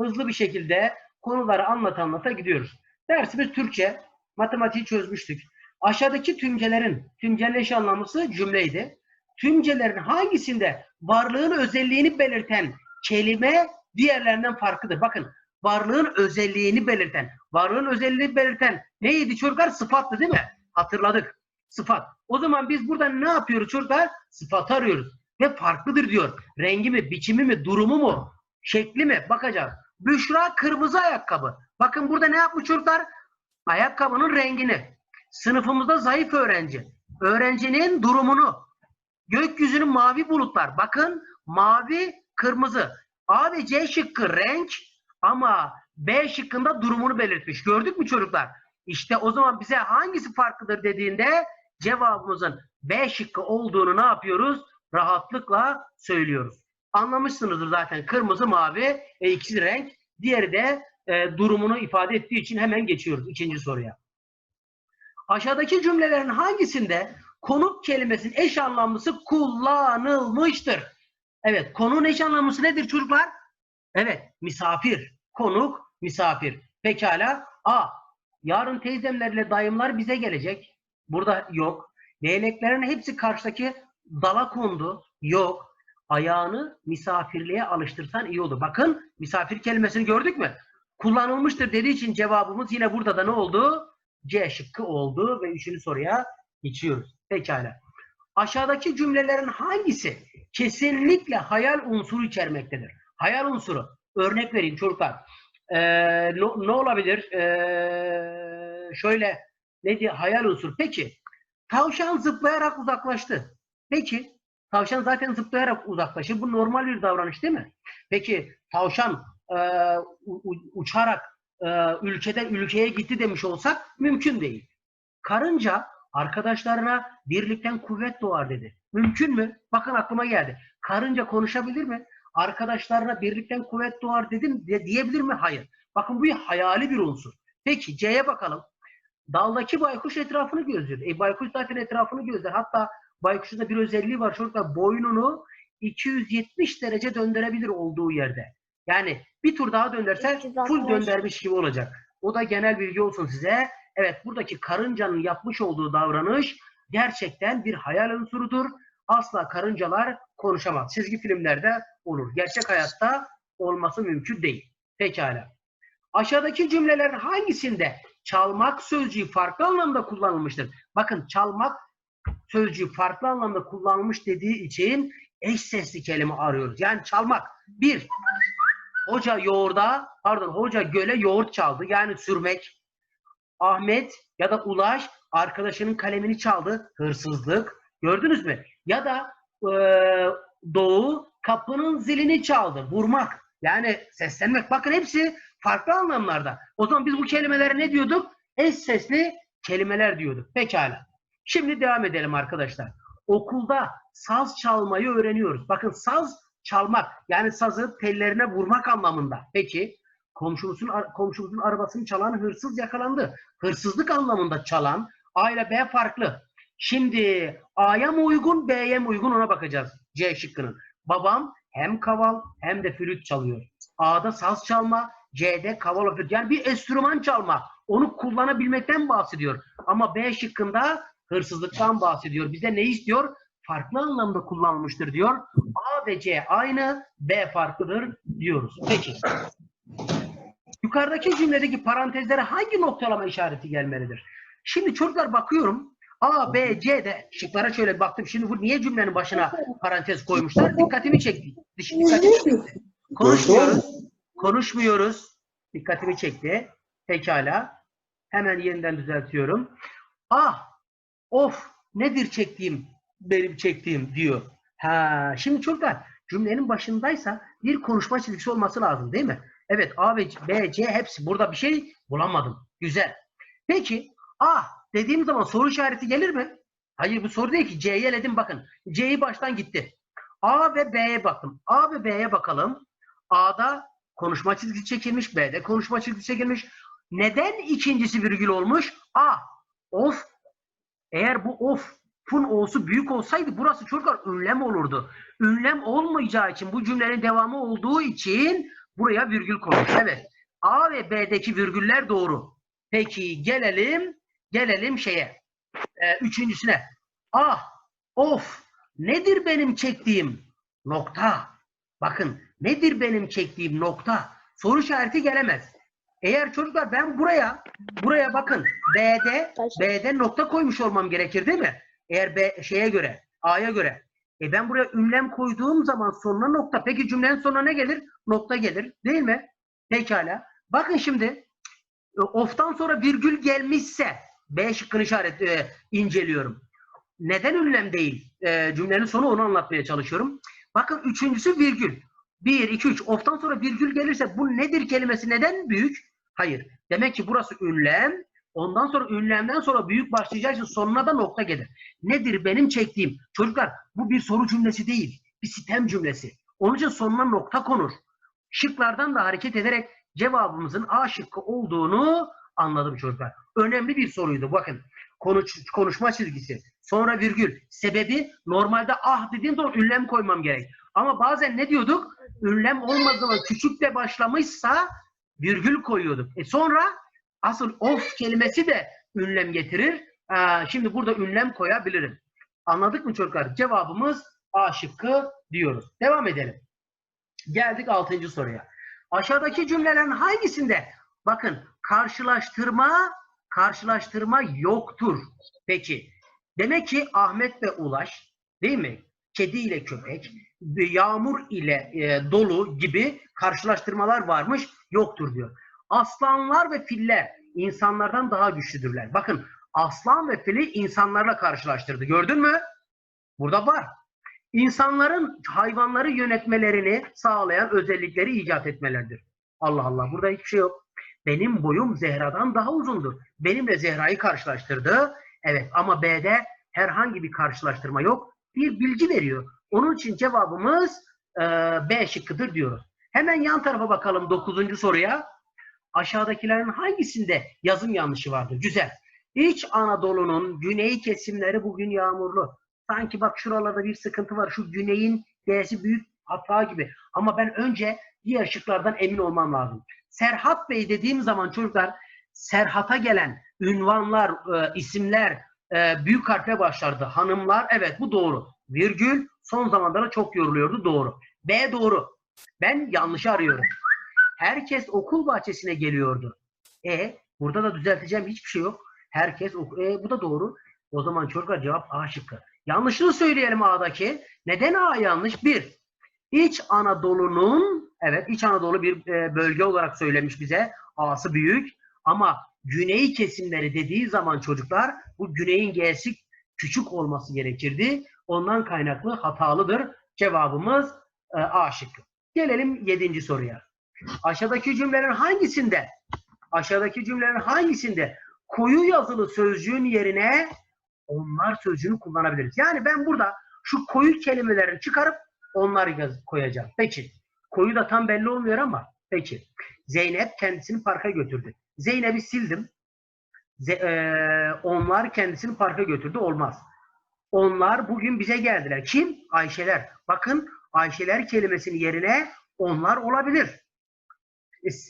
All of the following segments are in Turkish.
hızlı bir şekilde konuları anlata anlata gidiyoruz. Dersimiz Türkçe. Matematiği çözmüştük. Aşağıdaki tümcelerin, tümcenin eş anlamlısı cümleydi. Tümcelerin hangisinde varlığın özelliğini belirten kelime diğerlerinden farklıdır? Bakın varlığın özelliğini belirten, varlığın özelliğini belirten neydi çocuklar? Sıfattı değil mi? Hatırladık. Sıfat. O zaman biz burada ne yapıyoruz çocuklar? Sıfat arıyoruz. Ve farklıdır diyor. Rengi mi, biçimi mi, durumu mu, şekli mi? Bakacağız. Büşra kırmızı ayakkabı. Bakın burada ne yapmış çocuklar? Ayakkabının rengini. Sınıfımızda zayıf öğrenci. Öğrencinin durumunu. Gökyüzünün mavi bulutlar. Bakın mavi, kırmızı. A ve C şıkkı renk ama B şıkkında durumunu belirtmiş. Gördük mü çocuklar? İşte o zaman bize hangisi farklıdır dediğinde cevabımızın B şıkkı olduğunu ne yapıyoruz? Rahatlıkla söylüyoruz. Anlamışsınızdır zaten kırmızı mavi e, ikisi renk. Diğeri de e, durumunu ifade ettiği için hemen geçiyoruz ikinci soruya. Aşağıdaki cümlelerin hangisinde konuk kelimesinin eş anlamlısı kullanılmıştır? Evet, konunun eş anlamlısı nedir çocuklar? Evet, misafir. Konuk, misafir. Pekala. A. Yarın teyzemlerle dayımlar bize gelecek. Burada yok. Leyleklerin hepsi karşıdaki dala kondu. Yok. Ayağını misafirliğe alıştırsan iyi olur. Bakın misafir kelimesini gördük mü? Kullanılmıştır dediği için cevabımız yine burada da ne oldu? C şıkkı oldu ve üçüncü soruya geçiyoruz. Pekala. Aşağıdaki cümlelerin hangisi kesinlikle hayal unsuru içermektedir? Hayal unsuru. Örnek vereyim çocuklar. Ee, ne, ne olabilir? Ee, şöyle ne diye hayal unsuru. Peki tavşan zıplayarak uzaklaştı. Peki tavşan zaten zıplayarak uzaklaşır. Bu normal bir davranış değil mi? Peki tavşan e, uçarak e, ülkeden ülkeye gitti demiş olsak mümkün değil. Karınca arkadaşlarına birlikten kuvvet doğar dedi. Mümkün mü? Bakın aklıma geldi. Karınca konuşabilir mi? Arkadaşlarına birlikten kuvvet doğar dedim de, diyebilir mi? Hayır. Bakın bu bir hayali bir unsur. Peki C'ye bakalım. Daldaki baykuş etrafını gözlüyor. E baykuş zaten etrafını gözler. Hatta baykuşun da bir özelliği var. Çocuklar boynunu 270 derece döndürebilir olduğu yerde. Yani bir tur daha döndürse full 360. döndürmüş gibi olacak. O da genel bilgi olsun size. Evet buradaki karıncanın yapmış olduğu davranış gerçekten bir hayal unsurudur. Asla karıncalar konuşamaz. Çizgi filmlerde olur. Gerçek hayatta olması mümkün değil. Pekala. Aşağıdaki cümlelerin hangisinde çalmak sözcüğü farklı anlamda kullanılmıştır? Bakın çalmak sözcüğü farklı anlamda kullanılmış dediği için eş sesli kelime arıyoruz. Yani çalmak. Bir, hoca yoğurda, pardon hoca göle yoğurt çaldı. Yani sürmek. Ahmet ya da Ulaş arkadaşının kalemini çaldı. Hırsızlık. Gördünüz mü? Ya da eee, Doğu kapının zilini çaldı. Vurmak. Yani seslenmek. Bakın hepsi farklı anlamlarda. O zaman biz bu kelimelere ne diyorduk? Eş sesli kelimeler diyorduk. Pekala. Şimdi devam edelim arkadaşlar. Okulda saz çalmayı öğreniyoruz. Bakın saz çalmak yani sazı tellerine vurmak anlamında. Peki komşumuzun komşumuzun arabasını çalan hırsız yakalandı. Hırsızlık anlamında çalan A ile B farklı. Şimdi A'ya mı uygun, B'ye mi uygun ona bakacağız. C şıkkının. Babam hem kaval hem de flüt çalıyor. A'da saz çalma, C'de kaval flüt. Yani bir enstrüman çalma. Onu kullanabilmekten bahsediyor. Ama B şıkkında hırsızlıktan bahsediyor. Bize ne istiyor? Farklı anlamda kullanılmıştır diyor. A ve C aynı, B farklıdır diyoruz. Peki. Yukarıdaki cümledeki parantezlere hangi noktalama işareti gelmelidir? Şimdi çocuklar bakıyorum. A, B, C de şıklara şöyle baktım. Şimdi bu niye cümlenin başına parantez koymuşlar? Dikkatimi çekti. Dikkatimi çekti. Konuşmuyoruz. Konuşmuyoruz. Dikkatimi çekti. Pekala. Hemen yeniden düzeltiyorum. Ah, of, nedir çektiğim, benim çektiğim diyor. Ha, şimdi çocuklar cümlenin başındaysa bir konuşma çizgisi olması lazım değil mi? Evet A ve B, C hepsi. Burada bir şey bulamadım. Güzel. Peki A dediğim zaman soru işareti gelir mi? Hayır bu soru değil ki. C'yi eledim bakın. C'yi baştan gitti. A ve B'ye baktım. A ve B'ye bakalım. A'da konuşma çizgisi çekilmiş. B'de konuşma çizgisi çekilmiş. Neden ikincisi virgül olmuş? A. Of. Eğer bu of fun olsu büyük olsaydı burası çocuklar ünlem olurdu. Ünlem olmayacağı için bu cümlenin devamı olduğu için Buraya virgül koymuş. Evet. A ve B'deki virgüller doğru. Peki gelelim gelelim şeye. Ee, üçüncüsüne. Ah, of, nedir benim çektiğim nokta? Bakın, nedir benim çektiğim nokta? Soru işareti gelemez. Eğer çocuklar ben buraya, buraya bakın, B'de, B'de nokta koymuş olmam gerekir değil mi? Eğer B şeye göre, A'ya göre. E ben buraya ünlem koyduğum zaman sonuna nokta. Peki cümlenin sonuna ne gelir? Nokta gelir. Değil mi? Pekala. Bakın şimdi e, of'tan sonra virgül gelmişse B şıkkını işaret e, inceliyorum. Neden ünlem değil? E, cümlenin sonu onu anlatmaya çalışıyorum. Bakın üçüncüsü virgül. 1, 2, 3. Of'tan sonra virgül gelirse bu nedir kelimesi neden büyük? Hayır. Demek ki burası ünlem. Ondan sonra ünlemden sonra büyük başlayacağı için sonuna da nokta gelir. Nedir benim çektiğim? Çocuklar bu bir soru cümlesi değil. Bir sistem cümlesi. Onun için sonuna nokta konur. Şıklardan da hareket ederek cevabımızın A şıkkı olduğunu anladım çocuklar. Önemli bir soruydu. Bakın konuş, konuşma çizgisi. Sonra virgül. Sebebi normalde ah dediğim zaman ünlem koymam gerek. Ama bazen ne diyorduk? Ünlem olmadığı zaman küçükle başlamışsa virgül koyuyorduk. E sonra asıl of kelimesi de ünlem getirir. Aa, şimdi burada ünlem koyabilirim. Anladık mı çocuklar? Cevabımız A şıkkı diyoruz. Devam edelim. Geldik 6. soruya. Aşağıdaki cümlelerin hangisinde bakın karşılaştırma karşılaştırma yoktur. Peki demek ki Ahmet ve Ulaş değil mi? Kedi ile köpek, yağmur ile e, dolu gibi karşılaştırmalar varmış yoktur diyor. Aslanlar ve filler insanlardan daha güçlüdürler. Bakın aslan ve fili insanlarla karşılaştırdı. Gördün mü? Burada var. İnsanların hayvanları yönetmelerini sağlayan özellikleri icat etmeleridir. Allah Allah burada hiçbir şey yok. Benim boyum Zehra'dan daha uzundur. Benimle Zehra'yı karşılaştırdı. Evet ama B'de herhangi bir karşılaştırma yok. Bir bilgi veriyor. Onun için cevabımız e, B şıkkıdır diyoruz. Hemen yan tarafa bakalım 9. soruya. Aşağıdakilerin hangisinde yazım yanlışı vardır? Güzel. İç Anadolu'nun güney kesimleri bugün yağmurlu. Sanki bak şuralarda bir sıkıntı var. Şu güneyin D'si büyük hata gibi. Ama ben önce diğer şıklardan emin olmam lazım. Serhat Bey dediğim zaman çocuklar Serhat'a gelen ünvanlar, e, isimler e, büyük harfle başlardı. Hanımlar evet bu doğru. Virgül son zamanlarda çok yoruluyordu doğru. B doğru. Ben yanlışı arıyorum. Herkes okul bahçesine geliyordu. E burada da düzelteceğim hiçbir şey yok. Herkes okul. E bu da doğru. O zaman çocuklar cevap A şıkkı. Yanlışını söyleyelim A'daki. Neden A yanlış? Bir, İç Anadolu'nun, evet İç Anadolu bir e, bölge olarak söylemiş bize. A'sı büyük. Ama güney kesimleri dediği zaman çocuklar bu güneyin G'si küçük olması gerekirdi. Ondan kaynaklı hatalıdır. Cevabımız e, A şıkkı. Gelelim yedinci soruya. Aşağıdaki cümlelerin hangisinde aşağıdaki cümlelerin hangisinde koyu yazılı sözcüğün yerine onlar sözcüğünü kullanabiliriz. Yani ben burada şu koyu kelimelerini çıkarıp onları yaz- koyacağım. Peki. Koyu da tam belli olmuyor ama peki. Zeynep kendisini parka götürdü. Zeynep'i sildim. Ze- eee, onlar kendisini parka götürdü. Olmaz. Onlar bugün bize geldiler. Kim? Ayşeler. Bakın Ayşeler kelimesinin yerine onlar olabilir.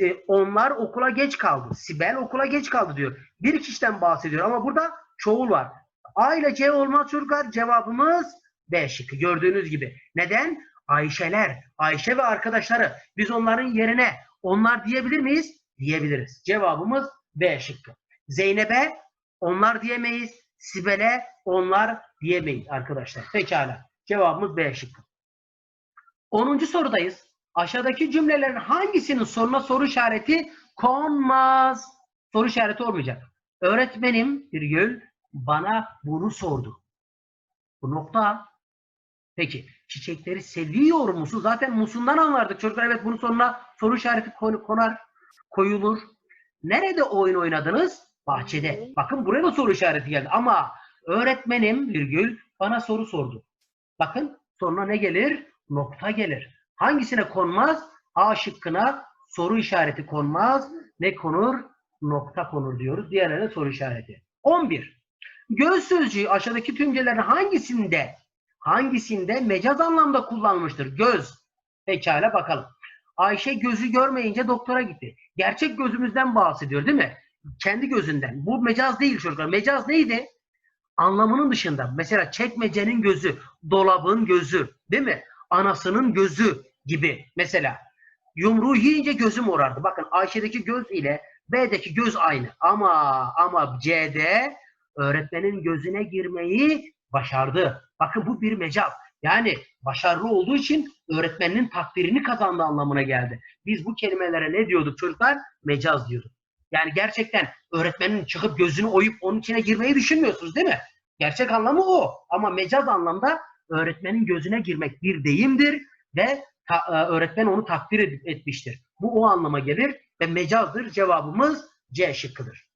E, onlar okula geç kaldı. Sibel okula geç kaldı diyor. Bir kişiden bahsediyor ama burada çoğul var. A ile C olmaz çocuklar. Cevabımız B şıkkı. Gördüğünüz gibi. Neden? Ayşeler, Ayşe ve arkadaşları. Biz onların yerine onlar diyebilir miyiz? Diyebiliriz. Cevabımız B şıkkı. Zeynep'e onlar diyemeyiz. Sibel'e onlar diyemeyiz arkadaşlar. Pekala. Cevabımız B şıkkı. 10. sorudayız. Aşağıdaki cümlelerin hangisinin sonuna soru işareti konmaz? Soru işareti olmayacak. Öğretmenim virgül bana bunu sordu. Bu nokta. Peki çiçekleri seviyor musun? Zaten musundan anlardık çocuklar. Evet bunun sonuna soru işareti konar, koyulur. Nerede oyun oynadınız? Bahçede. Bakın buraya da soru işareti geldi. Ama öğretmenim virgül bana soru sordu. Bakın sonuna ne gelir? Nokta gelir. Hangisine konmaz? A şıkkına soru işareti konmaz. Ne konur? Nokta konur diyoruz. Diğerlerine soru işareti. 11. Göz sözcüğü aşağıdaki tümcelerin hangisinde hangisinde mecaz anlamda kullanılmıştır? Göz. Pekala bakalım. Ayşe gözü görmeyince doktora gitti. Gerçek gözümüzden bahsediyor değil mi? Kendi gözünden. Bu mecaz değil çocuklar. Mecaz neydi? Anlamının dışında. Mesela çekmecenin gözü, dolabın gözü, değil mi? Anasının gözü gibi mesela. Yumruğu yiyince gözüm morardı. Bakın Ayşe'deki göz ile B'deki göz aynı. Ama ama C'de öğretmenin gözüne girmeyi başardı. Bakın bu bir mecaz. Yani başarılı olduğu için öğretmeninin takdirini kazandığı anlamına geldi. Biz bu kelimelere ne diyorduk çocuklar? Mecaz diyorduk. Yani gerçekten öğretmenin çıkıp gözünü oyup onun içine girmeyi düşünmüyorsunuz değil mi? Gerçek anlamı o. Ama mecaz anlamda öğretmenin gözüne girmek bir deyimdir ve ta- e, öğretmen onu takdir etmiştir. Bu o anlama gelir ve mecazdır. Cevabımız C şıkkıdır.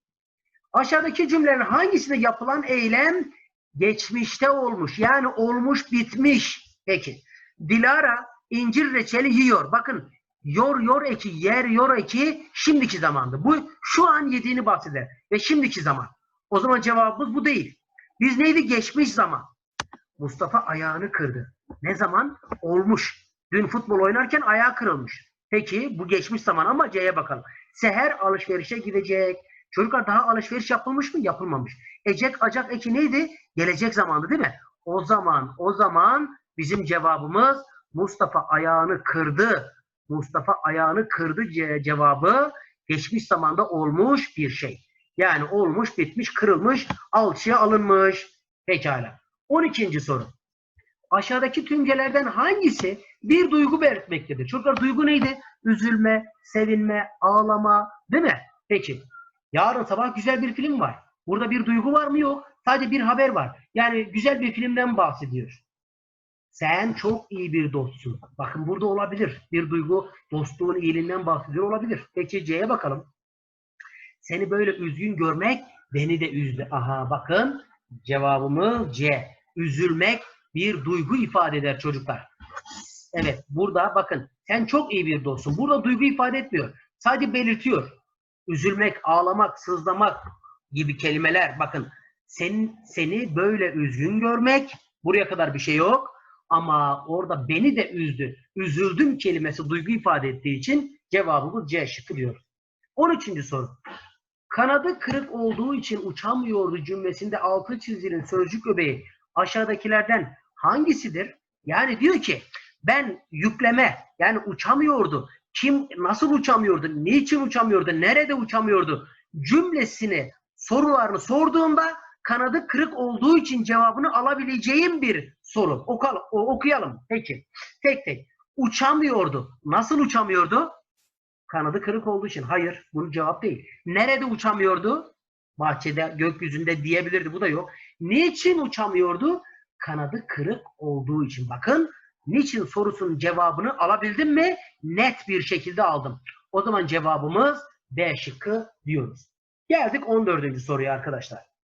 Aşağıdaki cümlelerin hangisinde yapılan eylem geçmişte olmuş? Yani olmuş bitmiş. Peki. Dilara incir reçeli yiyor. Bakın yor yor eki, yer yor eki şimdiki zamandı. Bu şu an yediğini bahseder ve şimdiki zaman. O zaman cevabımız bu değil. Biz neydi? Geçmiş zaman. Mustafa ayağını kırdı. Ne zaman? Olmuş. Dün futbol oynarken ayağı kırılmış. Peki bu geçmiş zaman ama C'ye bakalım. Seher alışverişe gidecek. Çocuklar daha alışveriş yapılmış mı? Yapılmamış. Ecek acak eki neydi? Gelecek zamandı değil mi? O zaman o zaman bizim cevabımız Mustafa ayağını kırdı. Mustafa ayağını kırdı ce- cevabı geçmiş zamanda olmuş bir şey. Yani olmuş, bitmiş, kırılmış, alçıya alınmış. Pekala. 12. soru. Aşağıdaki tümcelerden hangisi bir duygu belirtmektedir? Çocuklar duygu neydi? Üzülme, sevinme, ağlama değil mi? Peki. Yarın sabah güzel bir film var. Burada bir duygu var mı? Yok. Sadece bir haber var. Yani güzel bir filmden bahsediyor. Sen çok iyi bir dostsun. Bakın burada olabilir. Bir duygu dostluğun iyiliğinden bahsediyor olabilir. Peki C'ye bakalım. Seni böyle üzgün görmek beni de üzdü. Aha bakın cevabımız C. Üzülmek bir duygu ifade eder çocuklar. Evet burada bakın sen çok iyi bir dostsun. Burada duygu ifade etmiyor. Sadece belirtiyor. Üzülmek, ağlamak, sızlamak gibi kelimeler bakın sen, seni böyle üzgün görmek buraya kadar bir şey yok ama orada beni de üzdü. Üzüldüm kelimesi duygu ifade ettiği için cevabımız C şıkkı diyor. 13. soru. Kanadı kırık olduğu için uçamıyordu cümlesinde altı çizilen sözcük öbeği aşağıdakilerden hangisidir? Yani diyor ki ben yükleme yani uçamıyordu. Kim nasıl uçamıyordu? Niçin uçamıyordu? Nerede uçamıyordu? Cümlesini sorularını sorduğunda kanadı kırık olduğu için cevabını alabileceğim bir soru. Okalım, okuyalım. Peki. Tek tek. Uçamıyordu. Nasıl uçamıyordu? Kanadı kırık olduğu için. Hayır. Bunun cevap değil. Nerede uçamıyordu? Bahçede, gökyüzünde diyebilirdi. Bu da yok. Niçin uçamıyordu? Kanadı kırık olduğu için. Bakın niçin sorusunun cevabını alabildim mi? Net bir şekilde aldım. O zaman cevabımız B şıkkı diyoruz. Geldik 14. soruya arkadaşlar.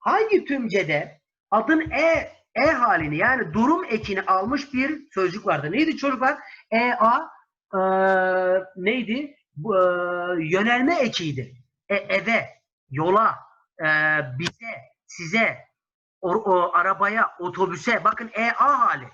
Hangi tümcede adın e e halini yani durum ekini almış bir sözcük vardı. Neydi çocuklar? E a e, neydi? E, yönelme ekiydi. E, eve, yola, e, bize, size, o, o arabaya, otobüse. Bakın E a hali.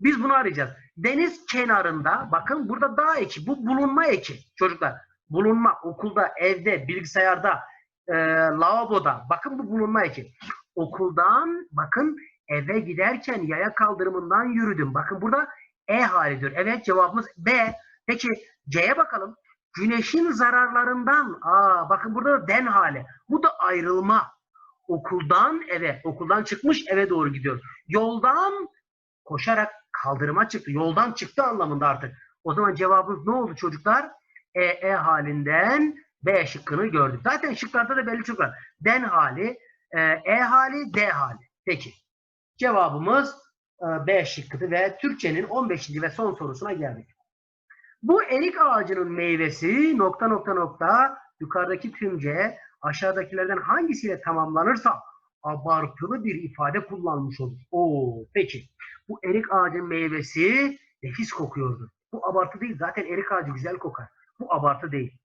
Biz bunu arayacağız. Deniz kenarında bakın burada dağ eki. Bu bulunma eki çocuklar. Bulunma okulda, evde, bilgisayarda, e, lavaboda. Bakın bu bulunma eki. Okuldan bakın eve giderken yaya kaldırımından yürüdüm. Bakın burada E halidir. Evet cevabımız B. Peki C'ye bakalım. Güneşin zararlarından. Aa, bakın burada da den hali. Bu da ayrılma. Okuldan eve, okuldan çıkmış eve doğru gidiyor. Yoldan koşarak kaldırıma çıktı. Yoldan çıktı anlamında artık. O zaman cevabımız ne oldu çocuklar? E, E halinden B şıkkını gördük. Zaten şıklarda da belli çok var. Den hali, e, E hali, D hali. Peki. Cevabımız e, B şıkkıdı ve Türkçenin 15. ve son sorusuna geldik. Bu erik ağacının meyvesi nokta nokta nokta yukarıdaki tümce aşağıdakilerden hangisiyle tamamlanırsa abartılı bir ifade kullanmış olur. Oo, peki. Bu erik ağacının meyvesi nefis kokuyordu. Bu abartı değil. Zaten erik ağacı güzel kokar. Bu abartı değil.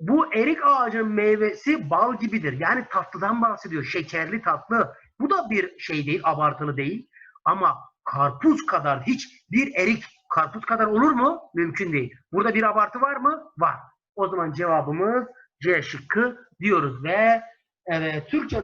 Bu erik ağacının meyvesi bal gibidir. Yani tatlıdan bahsediyor. Şekerli tatlı. Bu da bir şey değil, abartılı değil. Ama karpuz kadar hiç bir erik karpuz kadar olur mu? Mümkün değil. Burada bir abartı var mı? Var. O zaman cevabımız C şıkkı diyoruz ve evet Türkçe